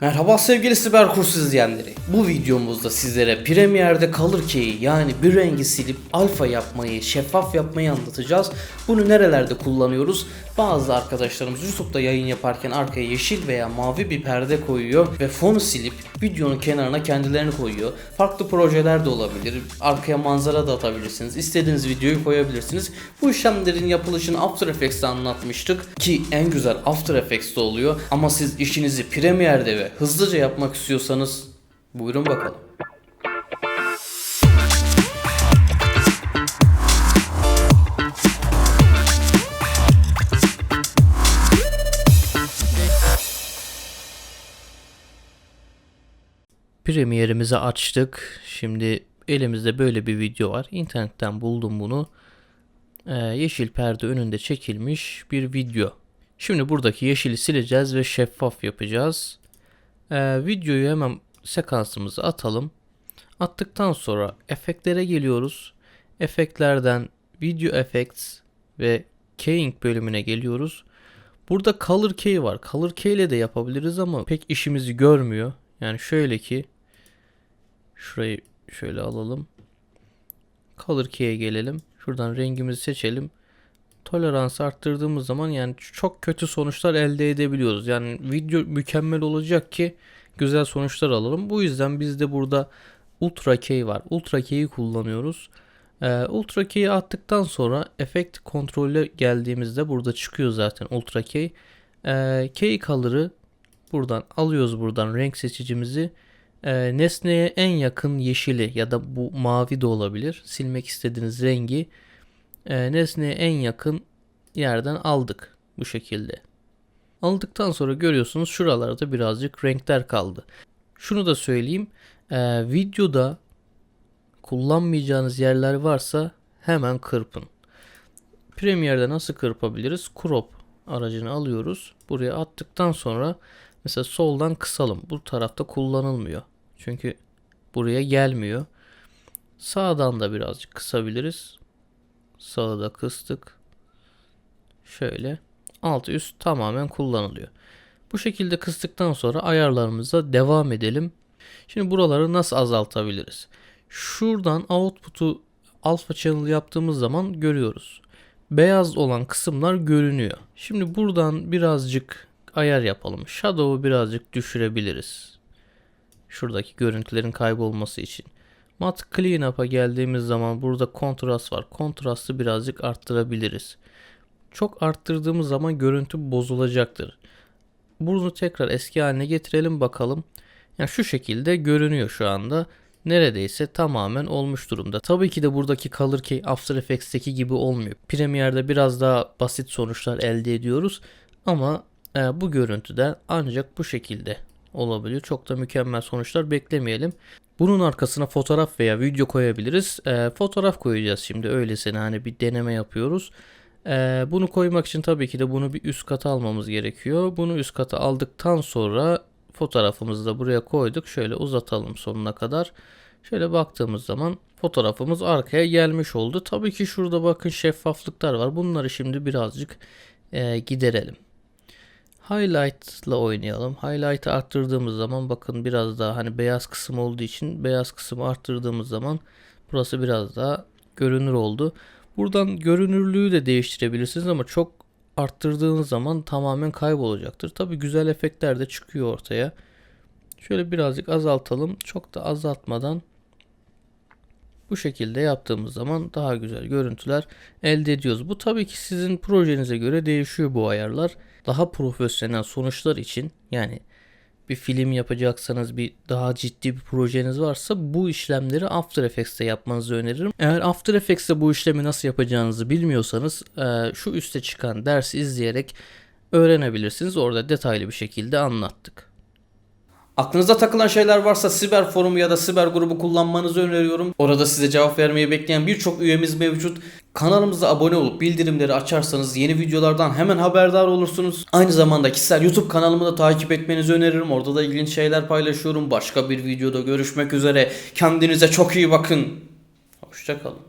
Merhaba sevgili siber kurs izleyenleri. Bu videomuzda sizlere Premiere'de kalır ki yani bir rengi silip alfa yapmayı, şeffaf yapmayı anlatacağız. Bunu nerelerde kullanıyoruz? Bazı arkadaşlarımız YouTube'da yayın yaparken arkaya yeşil veya mavi bir perde koyuyor ve fonu silip videonun kenarına kendilerini koyuyor. Farklı projeler de olabilir. Arkaya manzara da atabilirsiniz. İstediğiniz videoyu koyabilirsiniz. Bu işlemlerin yapılışını After Effects'te anlatmıştık ki en güzel After Effects'te oluyor. Ama siz işinizi Premiere'de ve hızlıca yapmak istiyorsanız buyurun bakalım. Premierimizi açtık. Şimdi elimizde böyle bir video var. İnternetten buldum bunu. Ee, yeşil perde önünde çekilmiş bir video. Şimdi buradaki yeşili sileceğiz ve şeffaf yapacağız. Ee, videoyu hemen sekansımıza atalım. Attıktan sonra efektlere geliyoruz. Efektlerden Video Effects ve Keying bölümüne geliyoruz. Burada Color Key var. Color Key ile de yapabiliriz ama pek işimizi görmüyor. Yani şöyle ki şurayı şöyle alalım. Color Key'e gelelim. Şuradan rengimizi seçelim. Toleransı arttırdığımız zaman yani çok kötü sonuçlar elde edebiliyoruz. Yani video mükemmel olacak ki güzel sonuçlar alalım. Bu yüzden bizde burada Ultra Key var. Ultra Key'i kullanıyoruz. Ee, Ultra Key'i attıktan sonra efekt kontrole geldiğimizde burada çıkıyor zaten Ultra Key. Ee, Key Color'ı buradan alıyoruz buradan renk seçicimizi. Ee, nesneye en yakın yeşili ya da bu mavi de olabilir. Silmek istediğiniz rengi e, nesneye en yakın yerden aldık bu şekilde. Aldıktan sonra görüyorsunuz şuralarda birazcık renkler kaldı. Şunu da söyleyeyim. e, videoda kullanmayacağınız yerler varsa hemen kırpın. Premiere'de nasıl kırpabiliriz? Crop aracını alıyoruz. Buraya attıktan sonra mesela soldan kısalım. Bu tarafta kullanılmıyor. Çünkü buraya gelmiyor. Sağdan da birazcık kısabiliriz. Sağı da kıstık. Şöyle. Altı üst tamamen kullanılıyor. Bu şekilde kıstıktan sonra ayarlarımıza devam edelim. Şimdi buraları nasıl azaltabiliriz? Şuradan output'u alpha channel yaptığımız zaman görüyoruz. Beyaz olan kısımlar görünüyor. Şimdi buradan birazcık ayar yapalım. Shadow'u birazcık düşürebiliriz. Şuradaki görüntülerin kaybolması için. Mat Cleanup'a geldiğimiz zaman burada kontrast var. Kontrastı birazcık arttırabiliriz. Çok arttırdığımız zaman görüntü bozulacaktır. Bunu tekrar eski haline getirelim bakalım. Yani şu şekilde görünüyor şu anda. Neredeyse tamamen olmuş durumda. Tabii ki de buradaki Color Key After Effects'teki gibi olmuyor. Premiere'de biraz daha basit sonuçlar elde ediyoruz. Ama e, bu görüntüde ancak bu şekilde olabiliyor. Çok da mükemmel sonuçlar beklemeyelim. Bunun arkasına fotoğraf veya video koyabiliriz. E, fotoğraf koyacağız şimdi öylesine hani bir deneme yapıyoruz. E, bunu koymak için tabii ki de bunu bir üst kata almamız gerekiyor. Bunu üst kata aldıktan sonra fotoğrafımızı da buraya koyduk. Şöyle uzatalım sonuna kadar. Şöyle baktığımız zaman fotoğrafımız arkaya gelmiş oldu. Tabii ki şurada bakın şeffaflıklar var. Bunları şimdi birazcık e, giderelim. Highlight ile oynayalım. Highlight'ı arttırdığımız zaman bakın biraz daha hani beyaz kısım olduğu için beyaz kısmı arttırdığımız zaman burası biraz daha görünür oldu. Buradan görünürlüğü de değiştirebilirsiniz ama çok arttırdığınız zaman tamamen kaybolacaktır. Tabi güzel efektler de çıkıyor ortaya. Şöyle birazcık azaltalım. Çok da azaltmadan bu şekilde yaptığımız zaman daha güzel görüntüler elde ediyoruz. Bu tabii ki sizin projenize göre değişiyor bu ayarlar. Daha profesyonel sonuçlar için yani bir film yapacaksanız bir daha ciddi bir projeniz varsa bu işlemleri After Effects'te yapmanızı öneririm. Eğer After Effects'te bu işlemi nasıl yapacağınızı bilmiyorsanız e, şu üste çıkan dersi izleyerek öğrenebilirsiniz. Orada detaylı bir şekilde anlattık. Aklınıza takılan şeyler varsa siber forumu ya da siber grubu kullanmanızı öneriyorum. Orada size cevap vermeyi bekleyen birçok üyemiz mevcut. Kanalımıza abone olup bildirimleri açarsanız yeni videolardan hemen haberdar olursunuz. Aynı zamanda kişisel YouTube kanalımı da takip etmenizi öneririm. Orada da ilginç şeyler paylaşıyorum. Başka bir videoda görüşmek üzere. Kendinize çok iyi bakın. Hoşçakalın.